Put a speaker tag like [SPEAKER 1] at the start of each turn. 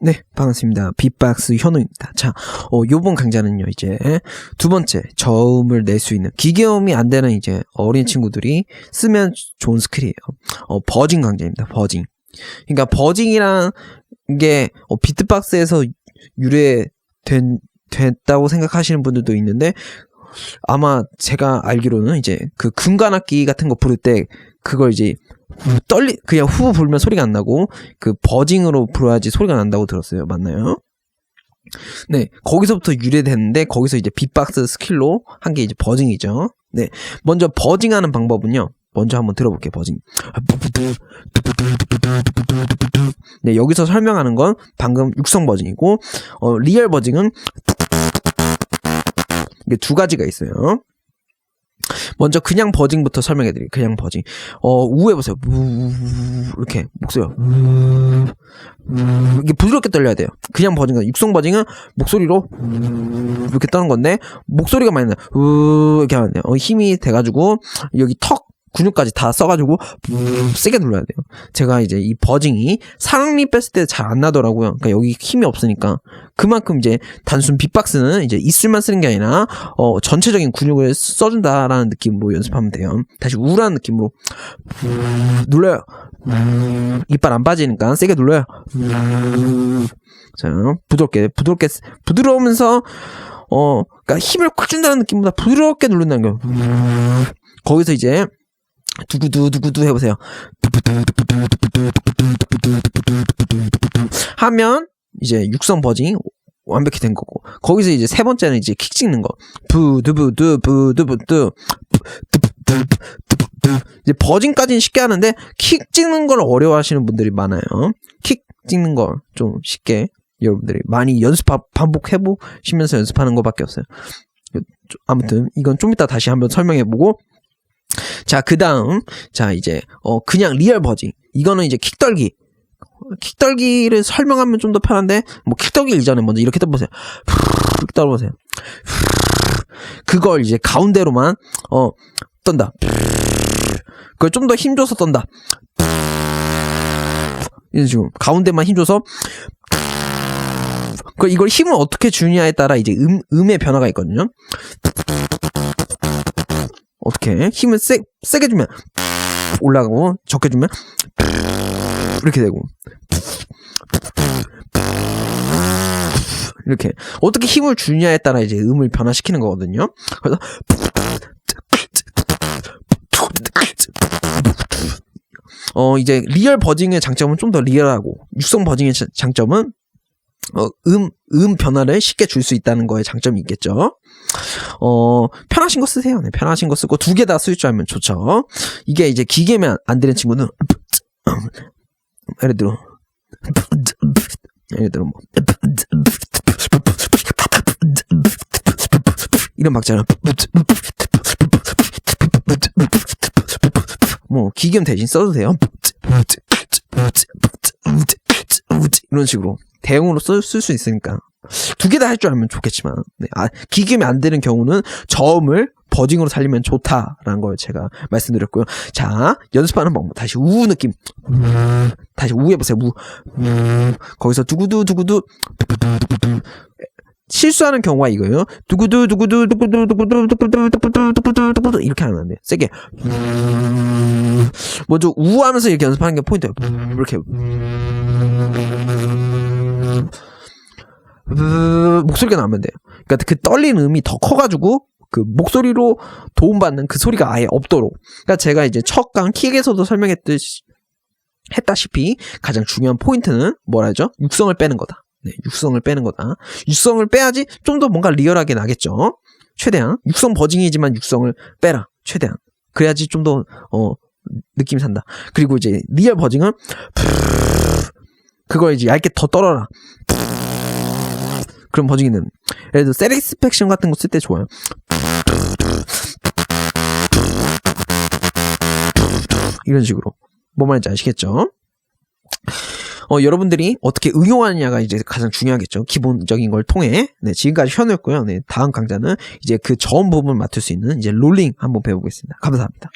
[SPEAKER 1] 네, 반갑습니다. 빅박스 현우입니다. 자, 어, 요번 강좌는요, 이제, 두 번째, 저음을 낼 수 있는, 기계음이 안 되는 이제, 어린 친구들이 쓰면 좋은 스킬이에요. 어, 버징 강좌입니다, 버징. 그러니까, 버징이란 게, 어, 비트박스에서 유래된, 됐다고 생각하시는 분들도 있는데, 아마 제가 알기로는 이제, 그 금관악기 같은 거 부를 때, 그걸 이제, 후 떨리 그냥 후 불면 소리가 안 나고 그 버징으로 불어야지 소리가 난다고 들었어요. 맞나요? 네, 거기서부터 유래됐는데 거기서 이제 빅박스 스킬로 한 게 이제 버징이죠. 네, 먼저 버징하는 방법은요. 먼저 한번 들어볼게요. 버징. 네, 여기서 설명하는 건 방금 육성 버징이고 어, 리얼 버징은 이게 두 가지가 있어요. 먼저 그냥 버징부터 설명해 드릴게요. 그냥 버징. 어, 우 해 보세요. 우, 이렇게 목소리가 우, 우, 이게 부드럽게 떨려야 돼요. 그냥 버징은 육성 버징은 목소리로 우, 이렇게 떠는 건데 목소리가 많이 나. 우 이렇게 하면 돼요. 어, 힘이 돼 가지고 여기 턱 근육까지 다 써가지고 세게 눌러야 돼요. 제가 이제 이 버징이 상리 뺐을 때 잘 안 나더라고요. 그러니까 여기 힘이 없으니까 그만큼 이제 단순 빅박스는 이제 입술만 쓰는 게 아니라 어 전체적인 근육을 써준다라는 느낌으로 연습하면 돼요. 다시 우울한 느낌으로 눌러요. 이빨 안 빠지니까 세게 눌러요. 자 부드럽게 부드럽게 부드러우면서 어 그러니까 힘을 꽉 준다는 느낌보다 부드럽게 누른다는 거예요. 거기서 이제 두구두 두구두 해보세요. 하면 이제 육성 버징이 완벽히 된 거고 거기서 이제 세 번째는 이제 킥 찍는 거 부두부두 부두부두 이제 버징까지는 쉽게 하는데 킥 찍는 걸 어려워하시는 분들이 많아요. 킥 찍는 걸 좀 쉽게 여러분들이 많이 연습 반복해 보시면서 연습하는 것밖에 없어요. 아무튼 이건 좀 이따 다시 한번 설명해 보고 자, 그 다음, 자, 이제, 어, 그냥 리얼 버징. 이거는 이제 킥떨기. 킥떨기를 설명하면 좀 더 편한데, 뭐, 킥떨기 이전에 먼저 이렇게 떠보세요. 이렇게 떠보세요. 그걸 이제 가운데로만, 어, 떤다. 그걸 좀 더 힘줘서 떤다. 이런 식으로. 가운데만 힘줘서, 그 이걸 힘을 어떻게 주느냐에 따라 이제 음, 음의 변화가 있거든요. 어떻게 힘을 세, 세게 주면 올라가고 적게 주면 이렇게 되고. 이렇게. 어떻게 힘을 주냐에 따라 이제 음을 변화시키는 거거든요. 그래서 어 이제 리얼 버징의 장점은 좀 더 리얼하고 육성 버징의 장점은 어, 음, 음 변화를 쉽게 줄 수 있다는 거에 장점이 있겠죠. 어, 편하신 거 쓰세요. 네, 편하신 거 쓰고 두 개 다 쓸 줄 알면 좋죠. 이게 이제 기계면 안 되는 친구는 예를 들어 예를 들어 뭐 이런 박자는 뭐 기계음 대신 써도 돼요. 이런 식으로 대용으로 쓸 수 있으니까 두 개 다 할 줄 알면 좋겠지만 네, 아, 기계음이 안 되는 경우는 저음을 버징으로 살리면 좋다라는 걸 제가 말씀드렸고요. 자 연습하는 방법 다시 우 느낌 다시 우 해보세요. 우 거기서 두구두 두구두 실수하는 경우가 이거예요. 두구두 두구두 두구두 두구두 두구두 두구두 두구두 두구두 이렇게 하면 안 돼. 세게 먼저 우 하면서 이렇게 연습하는 게 포인트예요. 이렇게 목소리가 나면 돼요. 그러니까 그 떨리는 음이 더 커가지고 그 목소리로 도움받는 그 소리가 아예 없도록. 그러니까 제가 이제 첫강 킥에서도 설명했듯이 했다시피 가장 중요한 포인트는 뭐라 하죠? 육성을 빼는 거다. 네, 육성을 빼는 거다. 육성을 빼야지 좀 더 뭔가 리얼하게 나겠죠. 최대한 육성 버징이지만 육성을 빼라. 최대한. 그래야지 좀 더 어, 느낌이 산다. 그리고 이제 리얼 버징은 그걸 이제 얇게 더 떨어라. 그런 예를 들어 세리스펙션 같은 거 쓸 때 좋아요. 이런 식으로 뭐 말인지 아시겠죠? 어, 여러분들이 어떻게 응용하느냐가 이제 가장 중요하겠죠. 기본적인 걸 통해. 네, 지금까지 현우였고요. 네, 다음 강좌는 이제 그 저음 부분을 맡을 수 있는 이제 롤링 한번 배워보겠습니다. 감사합니다.